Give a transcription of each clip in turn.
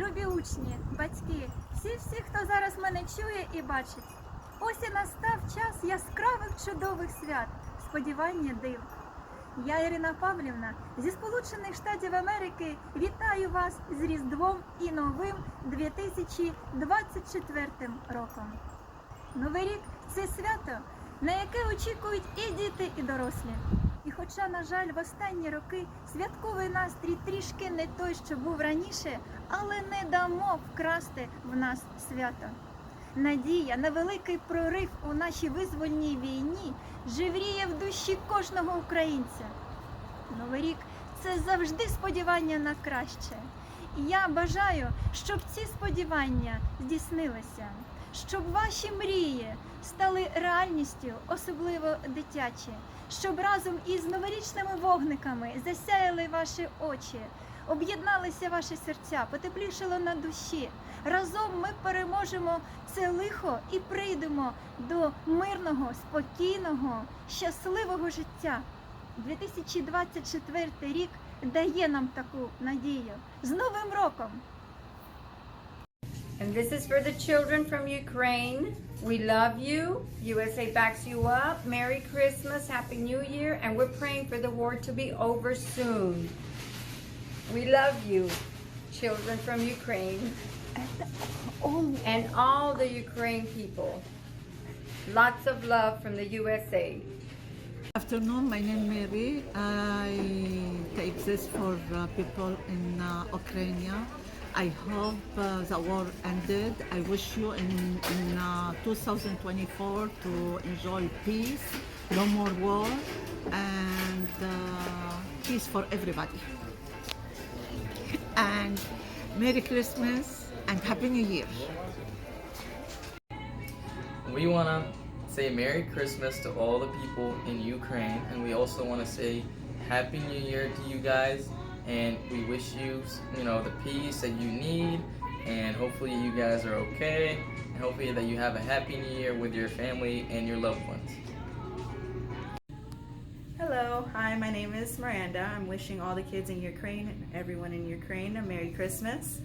любі учні, батьки, всі, всі, хто зараз мене чує і бачить. Ось і настав час яскравих чудових свят, сподівання див. Я, Ірина Павлівна, зі Сполучених Штатів Америки вітаю вас з Різдвом і новим 2024 роком. Новий рік це свято, на яке очікують і діти, і дорослі. І хоча, на жаль, в останні роки святковий настрій трішки не той, що був раніше, але не дамо вкрасти в нас свято. Надія на великий прорив у нашій визвольній війні живріє в душі кожного українця. Новий рік це завжди сподівання на краще. І я бажаю, щоб ці сподівання здійснилися, щоб ваші мрії стали реальністю, особливо дитячі, щоб разом із новорічними вогниками засяяли ваші очі, об'єдналися ваші серця, потеплішало на душі. Разом ми переможемо це лихо і прийдемо до мирного, спокійного, щасливого життя. 2024 рік дає нам таку надію. З Новим роком! And this is for the children from Ukraine. We love you. USA backs you up. Merry Christmas, Happy New Year, and we're praying for the war to be over soon. We love you, children from Ukraine, and all the Ukraine people. Lots of love from the USA. afternoon. My name is Mary. I take this for uh, people in uh, Ukraine. I hope uh, the war ended. I wish you in, in uh, 2024 to enjoy peace, no more war, and uh, peace for everybody. And Merry Christmas and Happy New Year. We want to say Merry Christmas to all the people in Ukraine, and we also want to say Happy New Year to you guys. And we wish you, you know, the peace that you need, and hopefully you guys are okay, and hopefully that you have a happy New Year with your family and your loved ones. Hello, hi, my name is Miranda. I'm wishing all the kids in Ukraine and everyone in Ukraine a Merry Christmas.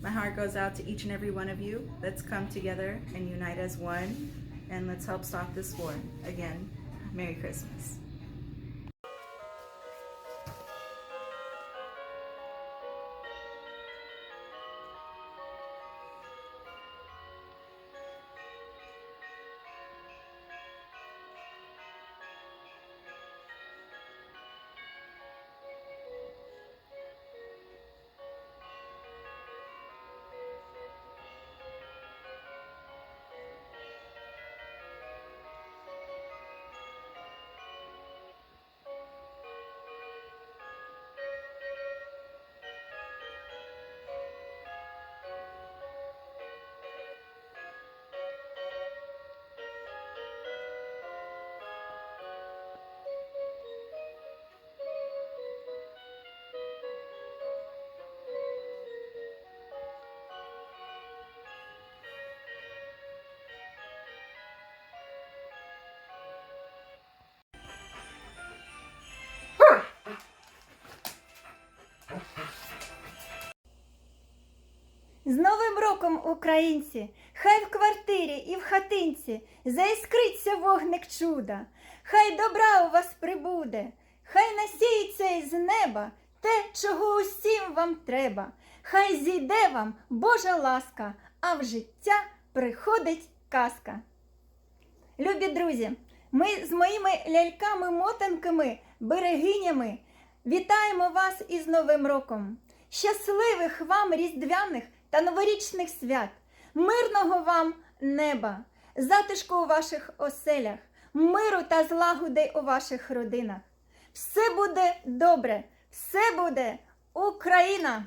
My heart goes out to each and every one of you. Let's come together and unite as one, and let's help stop this war. Again, Merry Christmas. З Новим роком, українці! Хай в квартирі і в хатинці заіскриться вогник чуда, хай добра у вас прибуде, хай насіється із неба те, чого усім вам треба, хай зійде вам Божа ласка, а в життя приходить казка. Любі друзі, ми з моїми ляльками-мотанками, берегинями вітаємо вас із Новим роком. Щасливих вам різдвяних та новорічних свят, мирного вам неба, затишку у ваших оселях, миру та злагоди у ваших родинах. Все буде добре, все буде Україна!